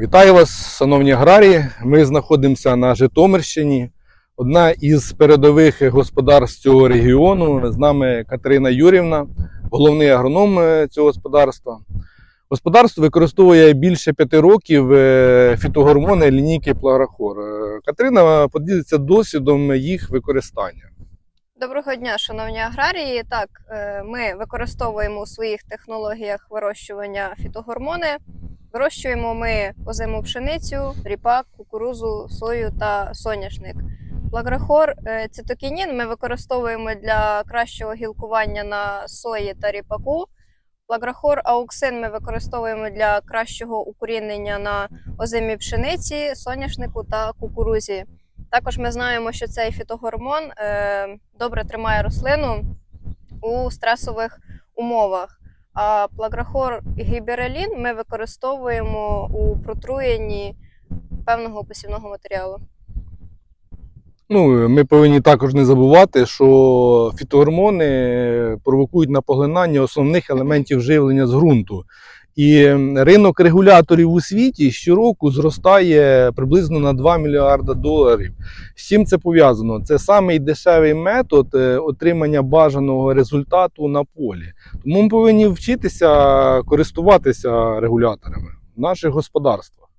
Вітаю вас, шановні аграрії. Ми знаходимося на Житомирщині. Одна із передових господарств цього регіону. З нами Катерина Юрівна, головний агроном е, цього господарства. Господарство використовує більше п'яти років е, фітогормони лінійки Плаграхор. Е, Катерина поділиться досвідом їх використання. Доброго дня, шановні аграрії. Так, ми використовуємо у своїх технологіях вирощування фітогормони. Вирощуємо ми озиму пшеницю, ріпак, кукурузу, сою та соняшник. Плаграхор е, цитокінін ми використовуємо для кращого гілкування на сої та ріпаку. Плаграхор ауксин ми використовуємо для кращого укорінення на озимій пшениці, соняшнику та кукурузі. Також ми знаємо, що цей фітогормон е, добре тримає рослину у стресових умовах. А плаграхор і гіберелін ми використовуємо у протруєнні певного посівного матеріалу. Ну, ми повинні також не забувати, що фітогормони провокують на поглинання основних елементів живлення з ґрунту. І ринок регуляторів у світі щороку зростає приблизно на 2 мільярда доларів. З чим це пов'язано? Це самий дешевий метод е, отримання бажаного результату на полі. Тому ми повинні вчитися користуватися регуляторами в наших господарствах.